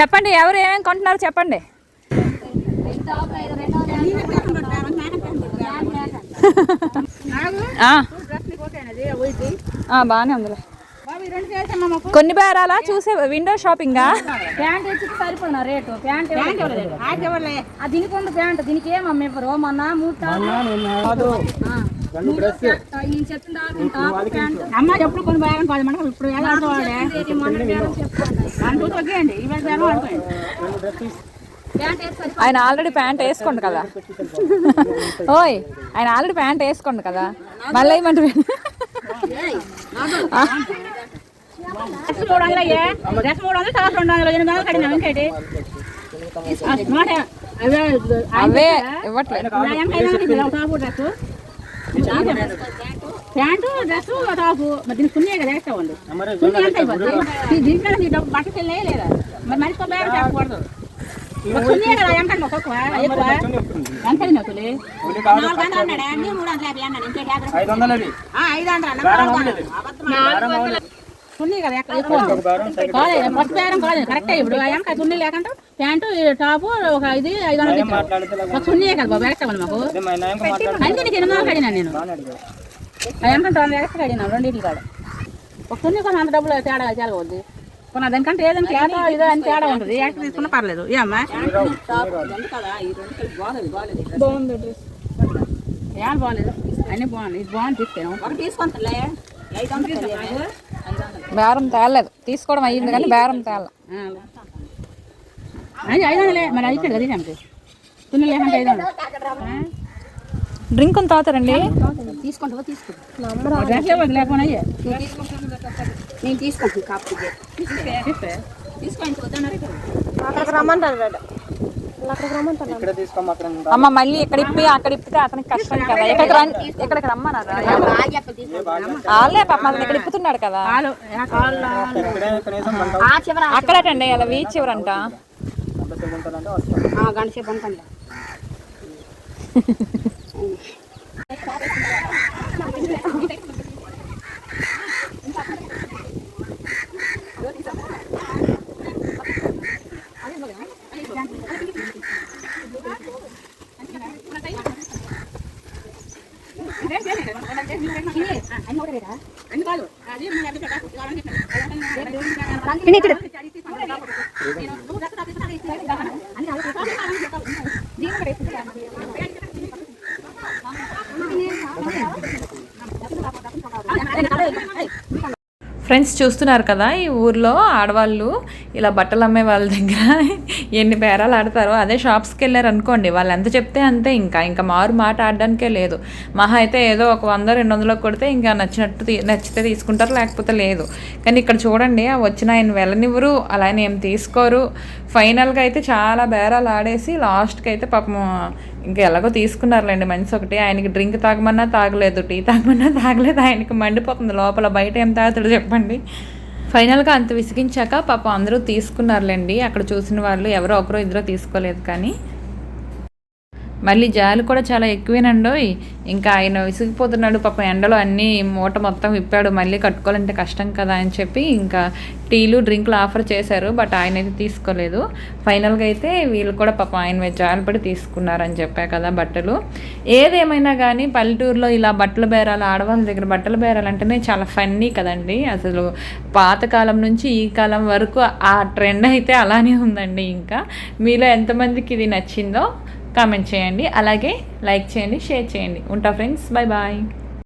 చెప్పండి ఎవరు ఏమేమి కొంటున్నారు చెప్పండి. ఆ, ఆ, బాగానే ఉందిలే. కొన్ని బేరాలా చూసే విండో షాపింగా ప్యాంట్ సరిపోయిన రేటు? ప్యాంట్ అది దీనికి ఉంది ప్యాంట్ దీనికి ఏం అమ్మ ఇవ్వరు? మొన్న ఎప్పుడు కొన్ని ఇప్పుడు ఆయన ఆల్రెడీ ప్యాంట్ వేసుకోండి కదా. ఓయ్ ఆయన ఆల్రెడీ ప్యాంట్ వేసుకోండి కదా. మళ్ళీ ఏమంటే డ్రెస్ మూడు వందలు అయ్యే. డ్రెస్ మూడు వందలు టాప్ రెండు వందలు ఎనిమిది వందలు కడిగినాం ఇంకేటి? ఆ నూట అవే అవే ఇవ్వట్లేదు ప్యాంటు డ్రెస్ టాపు. మరి దీనికి సున్నే కదా వేస్తా ఉంది సున్ని ఎంత దీంట్లో నీ డబ్బు బట్టకి వెళ్ళే లేదా? మరి మనిషి బేరం చెప్పకూడదు. కదా ఎంత ఒక్కొక్క ఎక్కువ? ఎంత నవ్వుతుంది నాలుగు వందలు అన్నాడా అండి? మూడు వందల యాభై అన్నాడు? ఇంకేటి యాభై? ఐదు వందలు ఐదు వందలు అన్నా నాలుగు వందలు సున్ని కదా ఎక్కడ? ఎక్కువ కాలేదు ఫస్ట్ బేరం కాలేదు కరెక్టే ఇప్పుడు. ఆ ఎంక సున్ని లేకుండా ప్యాంటు ఈ టాపు ఒక ఇది ఐదు వందలు ఒక సున్ని కదా బాబు ఎక్స్ట్రా మాకు. అదే మా నాయనకు మాట్లాడితే అన్ని నీకు ఎనిమిది వందలు కడిగినా నేను. ఎంకంటే రెండు ఎక్స్ట్రా కడిగినా రెండింటి కాడ ఒక సున్ని కొన్ని అంత డబ్బులు తేడా చాలా వద్దు కొన్ని దానికంటే ఏదైనా తేడా ఇదో అని తేడా ఉంటుంది. ఎక్స్ట్రా తీసుకున్నా పర్లేదు. ఏ అమ్మా? బాగుంది డ్రెస్. ఏం బాగాలేదు అన్ని బాగుంది. ఇది బాగుంది తీసుకెళ్ళాం తీసుకుంటలే ఐదు వందలు బేరం తేలేదు తీసుకోవడం అయ్యింది కానీ బేరం తేల అది ఐదు వందలే మరి కదా ఐదు వందలు. డ్రింక్ తాగుతారండి తీసుకుంటావా తీసుకుంటా డ్రెస్ ఇవ్వదు లేకుండా అయ్యే. నేను తీసుకుంటాను అమ్మ మళ్ళీ ఇక్కడ ఇప్పి అక్కడ ఇప్పితే అతనికి కష్టం కదా. ఇక్కడికి రండి ఇక్కడికి రమ్మన్నారా వాళ్ళే పాప అతను ఇక్కడ ఇప్పుతున్నాడు కదా. అక్కడటండి అలా వీచ్ చివరంట? గంట సేపు என்ன ఫ్రెండ్స్ చూస్తున్నారు కదా ఈ ఊర్లో ఆడవాళ్ళు ఇలా బట్టలు అమ్మే వాళ్ళ దగ్గర ఎన్ని బేరాలు ఆడతారో అదే షాప్స్కి వెళ్ళారు అనుకోండి. వాళ్ళు ఎంత చెప్తే అంతే ఇంకా. ఇంకా మారు మాట ఆడడానికే లేదు. మహా అయితే ఏదో ఒక వంద రెండు వందలకు కొడితే ఇంకా నచ్చినట్టు నచ్చితే తీసుకుంటారు లేకపోతే లేదు. కానీ ఇక్కడ చూడండి ఆ వచ్చిన ఆయన వెళ్ళనివ్వరు అలానే ఏం తీసుకోరు. ఫైనల్గా అయితే చాలా బేరాలు ఆడేసి లాస్ట్కి అయితే పాపం ఇంకా ఎలాగో తీసుకున్నారులేండి మనిషి ఒకటి. ఆయనకి డ్రింక్ తాగమన్నా తాగలేదు టీ తాగమన్నా తాగలేదు ఆయనకి మండిపోతుంది లోపల. బయట ఏం తాగుతాడు చెప్పండి. ఫైనల్గా అంత విసిగించాక పాపం అందరూ తీసుకున్నారులేండి. అక్కడ చూసిన వాళ్ళు ఎవరో ఒకరో ఇద్దరో తీసుకోలేదు కానీ. మళ్ళీ జాలు కూడా చాలా ఎక్కువేనండోయ్. ఇంకా ఆయన విసిగిపోతున్నాడు పాపం ఎండలో అన్నీ మూట మొత్తం విప్పాడు మళ్ళీ కట్టుకోవాలంటే కష్టం కదా అని చెప్పి ఇంకా టీలు డ్రింకులు ఆఫర్ చేశారు బట్ ఆయన అయితే తీసుకోలేదు. ఫైనల్గా అయితే వీళ్ళు కూడా పాపం ఆయన మీద జాలి పడి తీసుకున్నారని చెప్పా కదా బట్టలు. ఏదేమైనా కానీ పల్లెటూరులో ఇలా బట్టల బేరాలు ఆడవాళ్ళ దగ్గర బట్టల బేరాలు అంటేనే చాలా ఫన్నీ కదండి. అసలు పాతకాలం నుంచి ఈ కాలం వరకు ఆ ట్రెండ్ అయితే అలానే ఉందండి ఇంకా. మీలో ఎంతమందికి ఇది నచ్చిందో కామెంట్ చేయండి. అలాగే లైక్ చేయండి షేర్ చేయండి. ఉంటా ఫ్రెండ్స్ బాయ్ బాయ్